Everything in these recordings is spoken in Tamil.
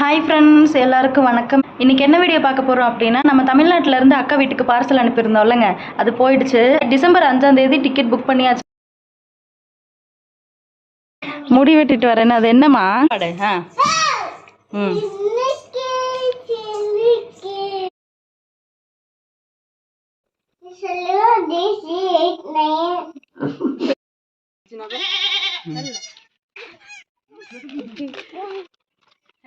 ஹாய் ஃப்ரெண்ட்ஸ் எல்லாருக்கும் வணக்கம். இன்னைக்கு என்ன வீடியோ பார்க்க போகிறோம் அப்படின்னா நம்ம தமிழ்நாட்டுல இருந்து அக்கா வீட்டுக்கு பார்சல் அனுப்பியிருந்தோம்லங்க அது போயிடுச்சு. டிசம்பர் அஞ்சாம் தேதி டிக்கெட் புக் பண்ணியாச்சு. முடி வெட்டிட்டு வரேன்னு. அது என்னம்மா? ஆ. ம்.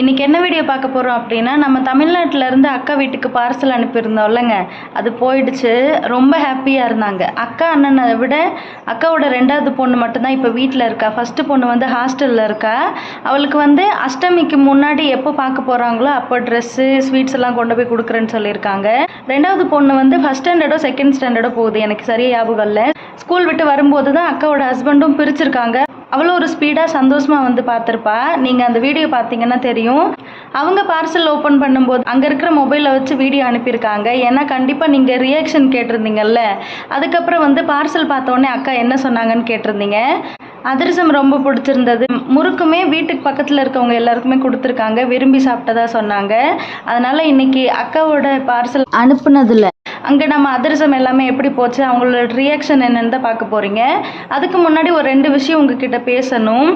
இன்றைக்கி என்ன வீடியோ பார்க்க போகிறோம் அப்படின்னா நம்ம தமிழ்நாட்டிலேருந்து அக்கா வீட்டுக்கு பார்சல் அனுப்பியிருந்தோம்லங்க அது போயிடுச்சு. ரொம்ப ஹாப்பியாக இருந்தாங்க. அக்கா அண்ணனை விட அக்காவோட ரெண்டாவது பொண்ணு மட்டும்தான் இப்போ வீட்டில் இருக்கா. ஃபஸ்ட்டு பொண்ணு வந்து ஹாஸ்டலில் இருக்கா. அவளுக்கு வந்து அஷ்டமிக்கு முன்னாடி எப்போ பார்க்க போகிறாங்களோ அப்போ ட்ரெஸ்ஸு ஸ்வீட்ஸ் எல்லாம் கொண்டு போய் கொடுக்குறேன்னு சொல்லியிருக்காங்க. ரெண்டாவது பொண்ணு வந்து ஃபஸ்ட் ஸ்டாண்டர்டோ செகண்ட் ஸ்டாண்டர்டோ போகுது. எனக்கு சரியாக ஞாபகம் இல்லை. ஸ்கூல் விட்டு வரும்போது தான் அக்காவோட ஹஸ்பண்டும் பிரிச்சிருக்காங்க. அவ்வளோ ஒரு ஸ்பீடாக சந்தோஷமாக வந்து பார்த்துருப்பா. நீங்கள் அந்த வீடியோ பார்த்தீங்கன்னா தெரியும். அவங்க பார்சல் ஓப்பன் பண்ணும்போது அங்கே இருக்கிற மொபைலில் வச்சு வீடியோ அனுப்பியிருக்காங்க. ஏன்னா கண்டிப்பாக நீங்கள் ரியாக்ஷன் கேட்டிருந்தீங்கல்ல. அதுக்கப்புறம் வந்து பார்சல் பார்த்தோன்னே அக்கா என்ன சொன்னாங்கன்னு கேட்டிருந்தீங்க. அதிரசம் ரொம்ப பிடிச்சிருந்தது. முறுக்குமே வீட்டுக்கு பக்கத்தில் இருக்கவங்க எல்லாருக்குமே கொடுத்துருக்காங்க. விரும்பி சாப்பிட்டதா சொன்னாங்க. அதனால் இன்னைக்கு அக்காவோட பார்சல் அனுப்புனதில் அங்கே நம்ம அதிரசம் எல்லாமே எப்படி போச்சு அவங்களோட ரியாக்ஷன் என்னன்னு தான் பார்க்க போகிறீங்க அதுக்கு முன்னாடி ஒரு ரெண்டு விஷயம் உங்ககிட்ட பேசணும்.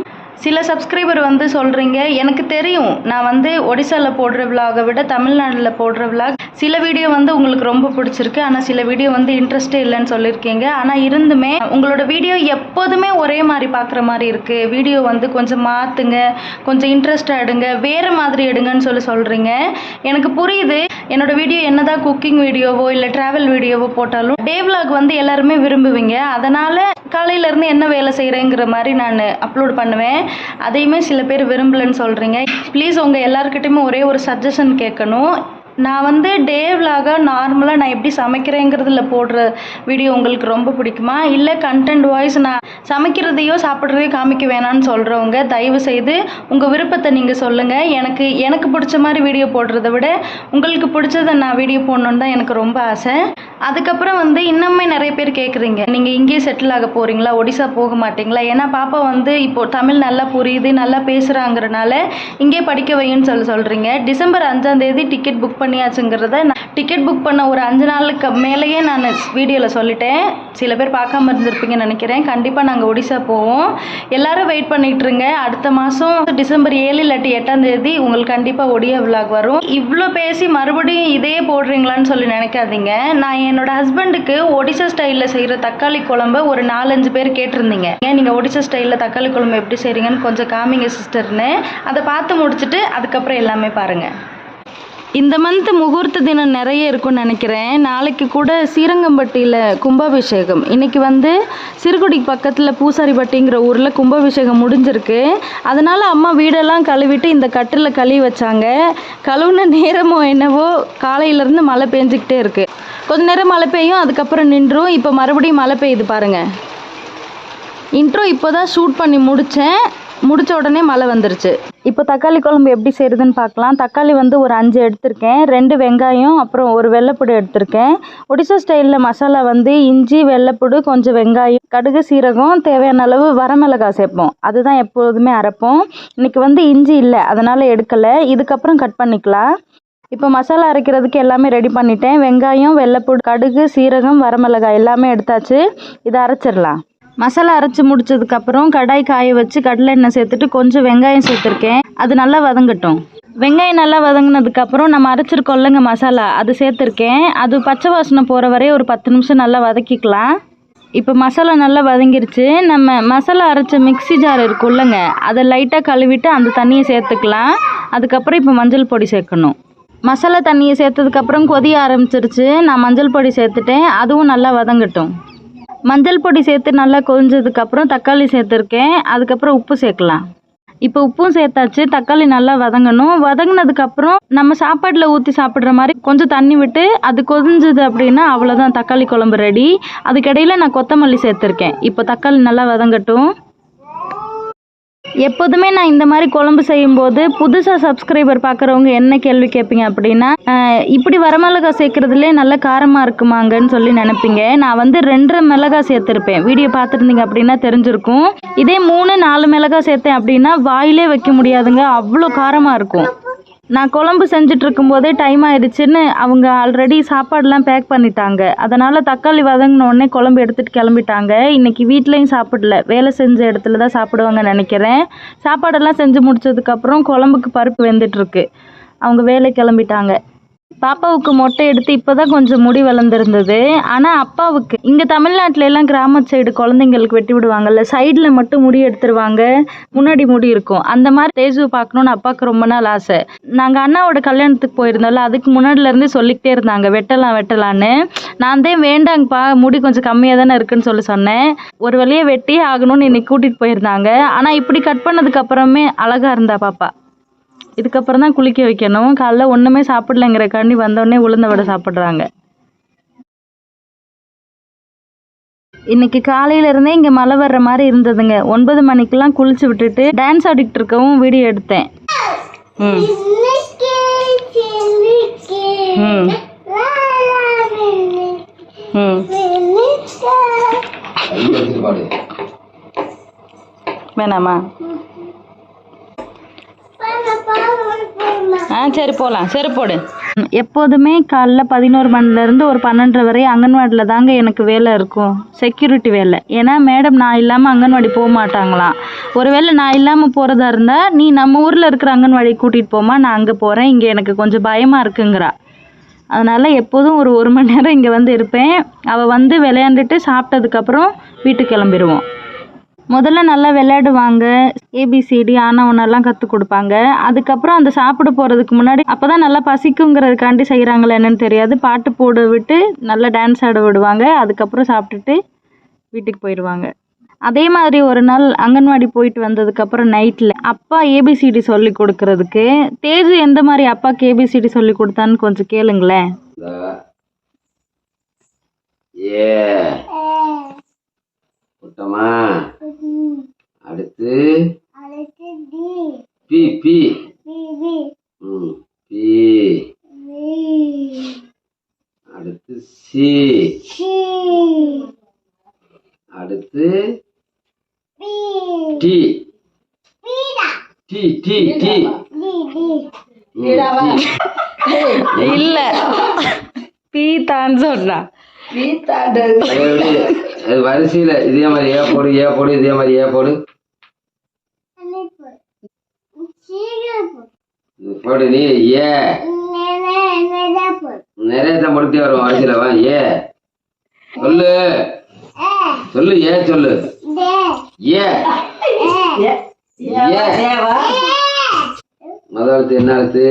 சில சப்ஸ்கிரைபர் வந்து சொல்கிறீங்க எனக்கு தெரியும். நான் வந்து ஒடிசாவில் போடுற விலாகை விட தமிழ்நாட்டில் போடுற விலாக் சில வீடியோ வந்து உங்களுக்கு ரொம்ப பிடிச்சிருக்கு. ஆனால் சில வீடியோ வந்து இன்ட்ரெஸ்டே இல்லைன்னு சொல்லியிருக்கீங்க. ஆனால் இருந்துமே உங்களோட வீடியோ எப்போதுமே ஒரே மாதிரி பார்க்குற மாதிரி இருக்குது வீடியோ வந்து கொஞ்சம் மாற்றுங்க கொஞ்சம் இன்ட்ரெஸ்டாக எடுங்க வேறு மாதிரி எடுங்கன்னு சொல்லி சொல்கிறீங்க எனக்கு புரியுது. என்னோட வீடியோ என்னதான் குக்கிங் வீடியோவோ இல்லை ட்ராவல் வீடியோவோ போட்டாலும் டே விலாக் வந்து எல்லாருமே விரும்புவீங்க. அதனால் காலையிலேருந்து என்ன வேலை செய்கிறேங்கிற மாதிரி நான் அப்லோட் பண்ணுவேன். அதையுமே சில பேர் விரும்பலன்னு சொல்கிறீங்க ப்ளீஸ் உங்கள் எல்லாருக்கிட்டையுமே ஒரே ஒரு சஜஷன் கேட்கணும். நான் வந்து டே விலாக நார்மலாக நான் எப்படி சமைக்கிறேங்கிறதுல போடுற வீடியோ உங்களுக்கு ரொம்ப பிடிக்குமா? இல்லை கண்டென்ட் வாய்ஸ் நான் சமைக்கிறதையோ சாப்பிட்றதையோ காமிக்க வேணாம்னு சொல்கிறவங்க தயவு செய்து உங்கள் விருப்பத்தை நீங்கள் சொல்லுங்கள் எனக்கு எனக்கு பிடிச்ச மாதிரி வீடியோ போடுறத விட உங்களுக்கு பிடிச்சதை நான் வீடியோ போடணுன்னு தான் எனக்கு ரொம்ப ஆசை. அதுக்கப்புறம் வந்து இன்னுமே நிறைய பேர் கேட்குறீங்க நீங்கள் இங்கேயே செட்டில் ஆக போகிறீங்களா ஒடிசா போக மாட்டீங்களா? ஏன்னா பாப்பா வந்து இப்போது தமிழ் நல்லா புரியுது நல்லா பேசுகிறாங்கிறனால இங்கே படிக்க வையுன்னு சொல்லி சொல்கிறீங்க டிசம்பர் அஞ்சாந்தேதி டிக்கெட் புக் பண்ணி பண்ணியாச்சுங்கிறத டிக்கெட் புக் பண்ண ஒரு அஞ்சு நாளுக்கு மேலேயே நான் வீடியோவில் சொல்லிட்டேன். சில பேர் பார்க்காம இருந்திருப்பீங்கன்னு நினைக்கிறேன். கண்டிப்பாக நாங்கள் ஒடிசா போவோம். எல்லாரும் வெயிட் பண்ணிட்டு இருங்க. அடுத்த மாதம் டிசம்பர் ஏழு இல்லாட்டி எட்டாம் தேதி உங்களுக்கு கண்டிப்பாக ஒடியா விலாக் வரும். இவ்வளோ பேசி மறுபடியும் இதே போடுறீங்களான்னு சொல்லி நினைக்காதீங்க. நான் என்னோட ஹஸ்பண்டுக்கு ஒடிசா ஸ்டைலில் செய்கிற தக்காளி குழம்பு ஒரு நாலஞ்சு பேர் கேட்டிருந்தீங்க. ஏன் நீங்கள் ஒடிசா ஸ்டைலில் தக்காளி குழம்பு எப்படி செய்கிறீங்கன்னு கொஞ்சம் காமிங்க சிஸ்டர்னு அதை பார்த்து முடிச்சுட்டு அதுக்கப்புறம் எல்லாமே பாருங்கள் இந்த மந்த் முகூர்த்த தினம் நிறைய இருக்கும்னு நினைக்கிறேன். நாளைக்கு கூட ஸ்ரீரங்கம்பட்டியில் கும்பாபிஷேகம். இன்னைக்கு வந்து சிறுகுடி பக்கத்தில் பூசாரிப்பட்டிங்கிற ஊரில் கும்பாபிஷேகம் முடிஞ்சிருக்கு. அதனால் அம்மா வீடெல்லாம் கழுவிட்டு இந்த கட்டில் கழுவி வச்சாங்க. கழுவுன நேரமோ என்னவோ காலையிலேருந்து மழை பெஞ்சிக்கிட்டே இருக்குது கொஞ்ச நேரம் மழை பெய்யும் அதுக்கப்புறம் நின்றும். இப்போ மறுபடியும் மழை பெய்யுது பாருங்கள் இன்ட்ரோ இப்போ தான் ஷூட் பண்ணி முடித்தேன் முடித்த உடனே மழை வந்துருச்சு. இப்போ தக்காளி குழம்பு எப்படி செய்கிறதுன்னு பார்க்கலாம். தக்காளி வந்து ஒரு அஞ்சு எடுத்திருக்கேன். ரெண்டு வெங்காயம் அப்புறம் ஒரு வெள்ளைப்புடு எடுத்திருக்கேன். ஒடிசா ஸ்டைலில் மசாலா வந்து இஞ்சி வெள்ளைப்புடு கொஞ்சம் வெங்காயம் கடுகு சீரகம் தேவையான அளவு வரமிளகாய் சேர்ப்போம். அதுதான் எப்போதுமே அரைப்போம். இன்னைக்கு வந்து இஞ்சி இல்லை. அதனால் எடுக்கலை. இதுக்கப்புறம் கட் பண்ணிக்கலாம். இப்போ மசாலா அரைக்கிறதுக்கு எல்லாமே ரெடி பண்ணிட்டேன். வெங்காயம் வெள்ளைப்பூடு கடுகு சீரகம் வரமிளகாய் எல்லாமே எடுத்தாச்சு. இதை அரைச்சிடலாம். மசாலா அரைச்சி முடிச்சதுக்கப்புறம் கடாய் காய வச்சு கடலை எண்ணெய் சேர்த்துட்டு கொஞ்சம் வெங்காயம் சேர்த்துருக்கேன். அது நல்லா வதங்கட்டும். வெங்காயம் நல்லா வதங்கினதுக்கப்புறம் நம்ம அரைச்சிருக்கோம்லங்க மசாலா அது சேர்த்துருக்கேன். அது பச்சை வாசனை போகிற வரையும் ஒரு பத்து நிமிஷம் நல்லா வதக்கிக்கலாம். இப்போ மசாலா நல்லா வதங்கிருச்சு. நம்ம மசாலா அரைச்ச மிக்ஸி ஜார் இருக்குல்லங்க அதை லைட்டாக கழுவிட்டு அந்த தண்ணியை சேர்த்துக்கலாம். அதுக்கப்புறம் இப்போ மஞ்சள் பொடி சேர்க்கணும். மசாலா தண்ணியை சேர்த்ததுக்கப்புறம் கொதிய ஆரம்பிச்சிருச்சு. நான் மஞ்சள் பொடி சேர்த்துட்டேன். அதுவும் நல்லா வதங்கட்டும். மஞ்சள் பொடி சேர்த்து நல்லா கொதிஞ்சதுக்கப்புறம் தக்காளி சேர்த்துருக்கேன். அதுக்கப்புறம் உப்பு சேர்க்கலாம். இப்போ உப்பும் சேர்த்தாச்சு. தக்காளி நல்லா வதங்கணும். வதங்கினதுக்கப்புறம் நம்ம சாப்பாட்டில் ஊற்றி சாப்பிட்ற மாதிரி கொஞ்சம் தண்ணி விட்டு அது கொதிஞ்சது அப்படின்னா அவ்வளோதான் தக்காளி குழம்பு ரெடி அதுக்கிடையில் நான் கொத்தமல்லி சேர்த்துருக்கேன். இப்போ தக்காளி நல்லா வதங்கட்டும். எப்போதுமே நான் இந்த மாதிரி குழம்பு செய்யும்போது புதுசாக சப்ஸ்கிரைபர் பார்க்குறவங்க என்ன கேள்வி கேட்பீங்க அப்படின்னா இப்படி வரமிளகா சேர்க்குறதுலே நல்ல காரமாக இருக்குமாங்கன்னு சொல்லி நினைப்பீங்க. நான் வந்து ரெண்டரை மிளகா சேர்த்துருப்பேன். வீடியோ பார்த்துருந்தீங்க அப்படின்னா தெரிஞ்சிருக்கும். இதே மூணு நாலு மிளகா சேர்த்தேன் அப்படின்னா வாயிலே வைக்க முடியாதுங்க. அவ்வளோ காரமாக இருக்கும். நான் குழம்பு செஞ்சுட்டு இருக்கும்போதே டைம் ஆயிடுச்சுன்னு அவங்க ஆல்ரெடி சாப்பாடுலாம் பேக் பண்ணிட்டாங்க. அதனால் தக்காளி வதங்கின உடனே குழம்பு எடுத்துகிட்டு கிளம்பிட்டாங்க. இன்னைக்கு வீட்லேயும் சாப்பிடல. வேலை செஞ்ச இடத்துல தான் சாப்பிடுவாங்கன்னு நினைக்கிறேன். சாப்பாடெல்லாம் செஞ்சு முடிச்சதுக்கப்புறம் குழம்புக்கு பருப்பு வெந்துட்டுருக்கு அவங்க வேலை கிளம்பிட்டாங்க. பாப்பாவுக்கு மொட்டை எடுத்து இப்போ தான் கொஞ்சம் முடி வளர்ந்துருந்தது. ஆனால் அப்பாவுக்கு இங்கே தமிழ்நாட்டில எல்லாம் கிராம சைடு குழந்தைங்களுக்கு வெட்டி விடுவாங்கல்ல சைடில் மட்டும் முடி எடுத்துருவாங்க முன்னாடி முடி இருக்கும். அந்த மாதிரி தேஜு பார்க்கணுன்னு அப்பாவுக்கு ரொம்ப நாள் ஆசை. நாங்கள் அண்ணாவோட கல்யாணத்துக்கு போயிருந்தோம்ல அதுக்கு முன்னாடிலேருந்தே சொல்லிக்கிட்டே இருந்தாங்க வெட்டலாம் வெட்டலான்னு. நான் தான் வேண்டாங்கப்பா முடி கொஞ்சம் கம்மியாக தானே இருக்குன்னு சொல்லி சொன்னேன். ஒரு வழியே வெட்டியே ஆகணும்னு இன்னைக்கு கூட்டிகிட்டு போயிருந்தாங்க. ஆனால் இப்படி கட் பண்ணதுக்கப்புறமே அழகாக அழகா இருந்தா பாப்பா. இதுக்கப்புறம் தான் குளிக்க வைக்கணும். காலைல ஒன்றுமே சாப்பிடலங்கிறக்காண்டி வந்தோடனே உளுந்த வடை சாப்பிட்றாங்க. இன்னைக்கு காலையில இருந்தே இங்க மழை வர்ற மாதிரி இருந்ததுங்க. ஒன்பது மணிக்கெல்லாம் குளிச்சு விட்டுட்டு டான்ஸ் ஆடிட்டு இருக்கவும் வீடியோ எடுத்தேன். ம். ம். ம். பாடு. வேணாமா? ஆ சரி போகலாம் சரி போடு. எப்போதுமே காலைல பதினோரு மணிலேருந்து ஒரு பன்னெண்டரை வரை அங்கன்வாடியில் தாங்க எனக்கு வேலை இருக்கும். செக்யூரிட்டி வேலை. ஏன்னா மேடம் நான் இல்லாமல் அங்கன்வாடி போக மாட்டாங்களாம். ஒருவேளை நான் இல்லாமல் போகிறதா இருந்தால் நீ நம்ம ஊரில் இருக்கிற அங்கன்வாடி கூட்டிகிட்டு போமா நான் அங்கே போகிறேன் இங்கே எனக்கு கொஞ்சம் பயமாக இருக்குங்கிறா. அதனால் எப்போதும் ஒரு ஒரு மணி நேரம் இங்கே வந்து இருப்பேன். அவள் வந்து விளையாண்டுட்டு சாப்பிட்டதுக்கப்புறம் வீட்டுக்கு கிளம்பிடுவோம் முதல்ல நல்லா விளையாடுவாங்க. ஏபிசிடி ஆனவனெல்லாம் கற்றுக் கொடுப்பாங்க. அதுக்கப்புறம் அந்த சாப்பிட போகிறதுக்கு முன்னாடி அப்போ தான் நல்லா பசிக்குங்கிறதுக்காண்டி செய்கிறாங்களா என்னன்னு தெரியாது. பாட்டு போட விட்டு நல்லா டான்ஸ் ஆட விடுவாங்க. அதுக்கப்புறம் சாப்பிட்டுட்டு வீட்டுக்கு போயிடுவாங்க. அதே மாதிரி ஒரு நாள் அங்கன்வாடி போயிட்டு வந்ததுக்கப்புறம் நைட்டில் அப்பா ஏபிசிடி சொல்லி கொடுக்கறதுக்கு தேஜு எந்த மாதிரி அப்பாவுக்கு ஏபிசிடி சொல்லி கொடுத்தான்னு கொஞ்சம் கேளுங்களேன். ஏ. அடுத்து பி பி ம் பி அடுத்து சி அடுத்து டி டி டி டி இல்ல. பீத்தான்னு சொன்னா. அது வரிசையில் இதே மாதிரி ஏ போடு ஏ போடு இதே மாதிரி ஏ போடு. போடு நீ ஏ. நிறைய தான் போட்டுட்டே வரும் வரிசையில் வா ஏ. சொல்லு. சொல்லு ஏ சொல்லு. ஏ. ஏ. முதல் எழுத்து என்ன எழுத்து?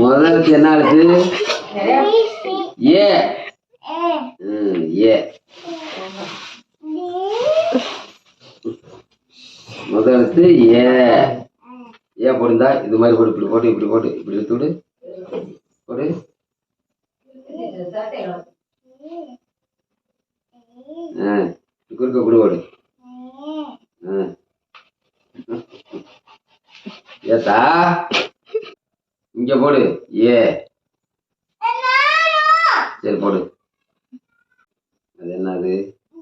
முதல் எழுத்து என்ன எழுத்து? ஏ. ம், ஏ. எழுத்து ஏ. ஏ போடுந்தா இது மாதிரி போடு இப்படி போட்டு இப்படி போட்டு இப்படி எடுத்து விடு. போடு. ஆ குறுக்க கூட போடு. ஆ. ஏத்தா. இங்க போடு ஏ. சரி போடு. அது என்னது?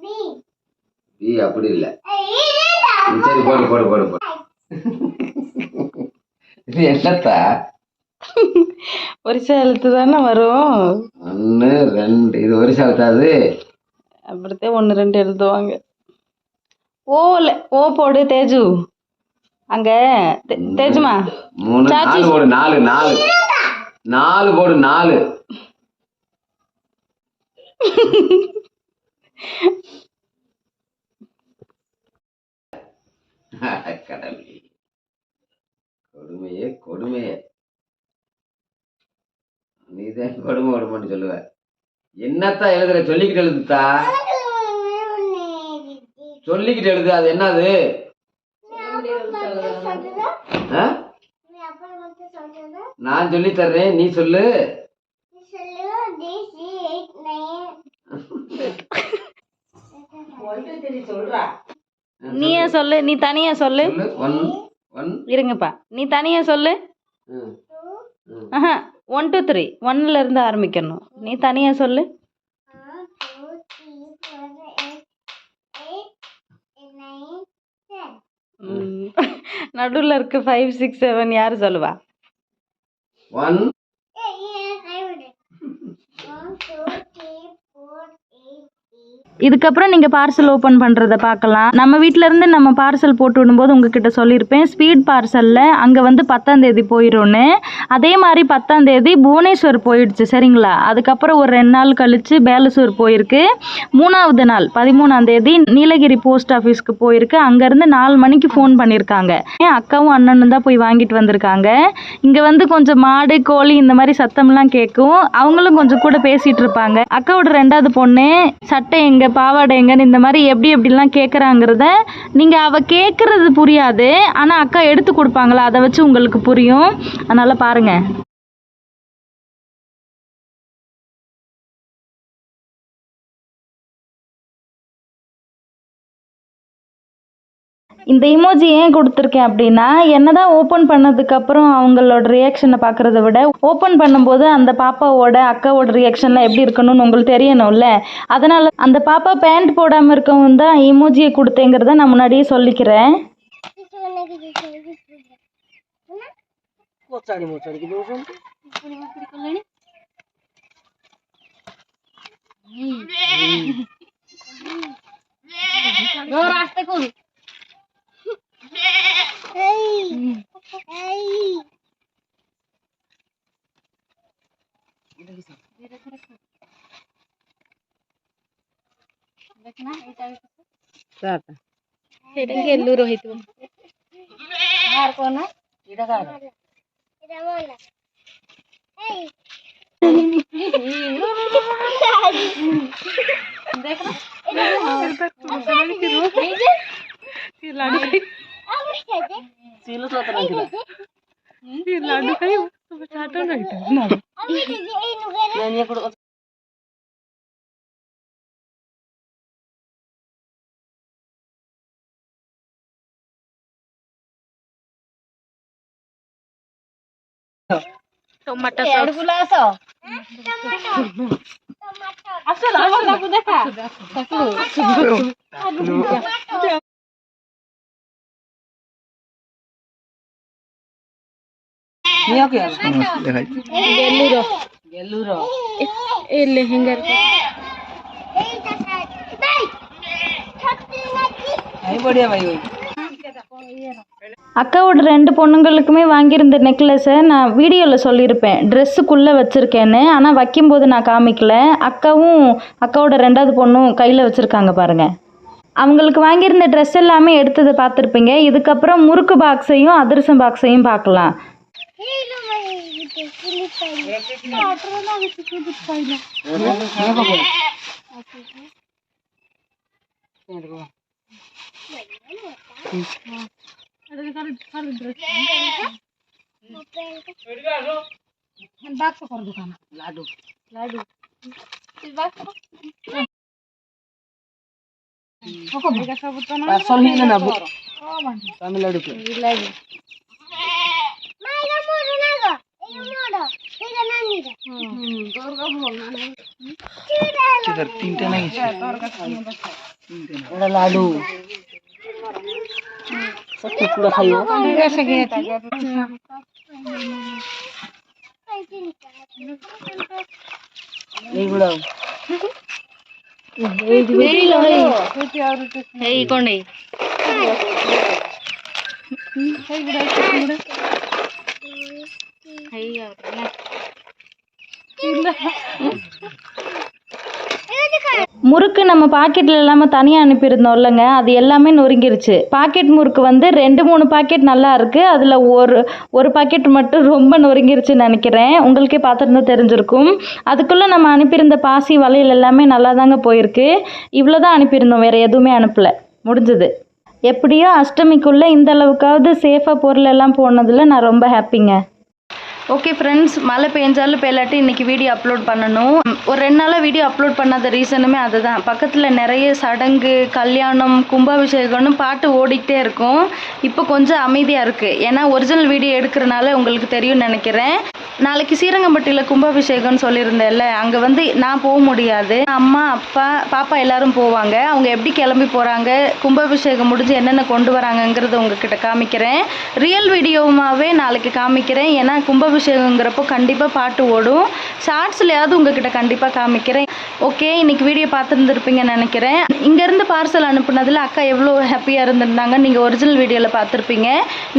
பி. அப்படி இல்ல. சரி போடு போடு போடு போடு. இது என்னத்தா? ஒரு எழுத்து தானே வரும். ஒன்று ரெண்டு இது ஒரு சாலத்தாது அப்படித்தான் ஒன்று ரெண்டு எழுதுவாங்க. ஓல ஓ போடு தேஜு. அங்க தேஜுமா? மூணு சாச்சி. நாலு போடு நாலு நாலு. நாலு போடு நாலு. கடவுளே. கொடுமையே கொடுமையே. நீதான் கொடுமை கொடுமைன்னு சொல்லுவ. என்னத்தா எழுதுற? சொல்லிக்கிட்டு எழுதுத்தா? சொல்லிக்கிட்டு எழுது. அது என்னது? ஆ? நான் சொல்லி தர்றேன். நீ சொல்லு. சொல்றா? நீயே சொல்லு. நீ தனியா சொல்லு. இருங்கப்பா. நீ தனியா சொல்லு. ஆஹா ஒன் டூ த்ரீ ஒன்ல இருந்து ஆரம்பிக்கணும். நீ தனியா சொல்லு. நடுவில் இருக்கு ஃபைவ் சிக்ஸ் செவன் யார் சொல்லுவா? ஒன் இதுக்கப்புறம் நீங்கள் பார்சல் ஓப்பன் பண்ணுறத பார்க்கலாம். நம்ம வீட்டிலேருந்து இருந்து நம்ம பார்சல் போட்டு விடும்போது உங்ககிட்ட சொல்லியிருப்பேன். ஸ்பீட் பார்சலில் அங்கே வந்து பத்தாந்தேதி போயிடும்னு அதே மாதிரி பத்தாந்தேதி புவனேஸ்வர் போயிடுச்சு சரிங்களா? அதுக்கப்புறம் ஒரு ரெண்டு நாள் கழித்து பேலசூர் போயிருக்கு. மூணாவது நாள் பதிமூணாந்தேதி நீலகிரி போஸ்ட் ஆஃபீஸ்க்கு போயிருக்கு. அங்கேருந்து நாலு மணிக்கு ஃபோன் பண்ணியிருக்காங்க. என் அக்காவும் அண்ணனும் தான் போய் வாங்கிட்டு வந்திருக்காங்க. இங்கே வந்து கொஞ்சம் மாடு கோழி இந்த மாதிரி சத்தம்லாம் கேட்கும். அவங்களும் கொஞ்சம் கூட பேசிகிட்டு இருப்பாங்க. அக்காவோட ரெண்டாவது பொண்ணு சட்டை எங்கே பாவாடை எங்கன்னு இந்த மாதிரி எப்படி எப்படிலாம் கேட்குறாங்கிறத நீங்கள் அவள் கேட்குறது புரியாது. ஆனால் அக்கா எடுத்து கொடுப்பாங்களா? அதை வச்சு உங்களுக்கு புரியும். அதனால் பாருங்கள் இந்த இமோஜி ஏன் கொடுத்துருக்கேன் அப்படின்னா என்னதான் ஓப்பன் பண்ணதுக்கப்புறம் அவங்களோட ரியாக்ஷனை பார்க்குறத விட ஓப்பன் பண்ணும்போது அந்த பாப்பாவோட அக்காவோட ரியாக்ஷன்லாம் எப்படி இருக்கணும்னு உங்களுக்கு தெரியணும்ல அதனால் அந்த பாப்பா பேண்ட் போடாமல் இருக்கவும் தான் இமோஜியை கொடுத்தேங்கிறத நான் முன்னாடியே சொல்லிக்கிறேன் ସେଇଟା ଗେଲୁ ରହିଥିବ କଣ ଏଇଟା କାହାର देख ना Silus lo tenang dulu. Iya, lalu kayu satu lagi. Nanti aku Tomat asal. Tomat asal. Asal lah. Asal lah. Asal lah. Asal lah. Asal lah. Asal lah. அக்காவோட ரெண்டு பொண்ணுங்களுக்குமே வாங்கியிருந்த நெக்லஸை நான் வீடியோவில் சொல்லியிருப்பேன் ட்ரெஸ்ஸுக்குள்ளே வச்சுருக்கேன்னு ஆனால் வைக்கும்போது நான் காமிக்கல அக்காவும் அக்காவோட ரெண்டாவது பொண்ணும் கையில் வச்சுருக்காங்க பாருங்கள் அவங்களுக்கு வாங்கியிருந்த ட்ரெஸ் எல்லாமே எடுத்ததை பார்த்துருப்பீங்க இதுக்கப்புறம் முறுக்கு பாக்ஸையும் அதிரசம் பாக்ஸையும் பார்க்கலாம் বাক্স কর দোকান লাডু লাডু বাক্স তামিলনাড়ু किधर तीनटे नहीं ওরা লাডু কুকুরা খাইও এইগুলো এই কোনই সেইগুলো সেইগুলো முறுக்கு நம்ம பாக்கெட்டில் இல்லாமல் தனியாக அனுப்பியிருந்தோம் இல்லைங்க. அது எல்லாமே நொறுங்கிருச்சு. பாக்கெட் முறுக்கு வந்து ரெண்டு மூணு பாக்கெட் நல்லா இருக்குது அதில் ஒரு ஒரு பாக்கெட் மட்டும் ரொம்ப நொறுங்கிருச்சுன்னு நினைக்கிறேன். உங்களுக்கே பார்த்துருந்தா தெரிஞ்சிருக்கும். அதுக்குள்ளே நம்ம அனுப்பியிருந்த பாசி வளையல் எல்லாமே நல்லா தாங்க போயிருக்கு. இவ்வளோ தான் அனுப்பியிருந்தோம். வேறு எதுவுமே அனுப்பலை. முடிஞ்சது. எப்படியோ அஷ்டமிக்குள்ளே இந்த அளவுக்காவது சேஃபாக பொருள் எல்லாம் போனதில் நான் ரொம்ப ஹாப்பிங்க ஓகே ஃப்ரெண்ட்ஸ் மழை பெஞ்சாலும் பெய்யாட்டி இன்னைக்கு வீடியோ அப்லோட் பண்ணணும். ஒரு ரெண்டு நாளாக வீடியோ அப்லோட் பண்ணாத ரீசனுமே அதுதான். பக்கத்தில் நிறைய சடங்கு கல்யாணம் கும்பாபிஷேகம்னு பாட்டு ஓடிக்கிட்டே இருக்கும். இப்போ கொஞ்சம் அமைதியாக இருக்குது ஏன்னா ஒரிஜினல் வீடியோ எடுக்கிறனால உங்களுக்கு தெரியும்னு நினைக்கிறேன். நாளைக்கு ஸ்ரீரங்கம்பட்டியில் கும்பாபிஷேகம்னு சொல்லியிருந்தேன்ல அங்கே வந்து நான் போக முடியாது. அம்மா அப்பா பாப்பா எல்லாரும் போவாங்க. அவங்க எப்படி கிளம்பி போகிறாங்க கும்பாபிஷேகம் முடிஞ்சு என்னென்ன கொண்டு வராங்கங்கிறத உங்ககிட்ட காமிக்கிறேன். ரியல் வீடியோவாகவே நாளைக்கு காமிக்கிறேன். ஏன்னா கும்பாபிஷேகங்கிறப்போ கண்டிப்பாக பாட்டு ஓடும். ஷார்ட்ஸ்லையாவது உங்ககிட்ட கண்டிப்பாக காமிக்கிறேன். ஓகே இன்னைக்கு வீடியோ பார்த்துருந்துருப்பீங்கன்னு நினைக்கிறேன். இங்கேருந்து பார்சல் அனுப்புனதில் அக்கா எவ்வளோ ஹாப்பியாக இருந்திருந்தாங்க நீங்கள் ஒரிஜினல் வீடியோவில் பார்த்துருப்பீங்க.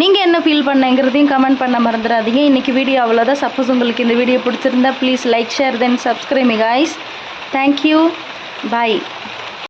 நீங்கள் என்ன ஃபீல் பண்ணங்கிறதையும் கமெண்ட் பண்ண மறந்துடாதீங்க. இன்னைக்கு வீடியோ அவ்வளோதான் சப்போஸ் உங்களுக்கு இந்த வீடியோ பிடிச்சிருந்தா please like share then subscribe guys thank you bye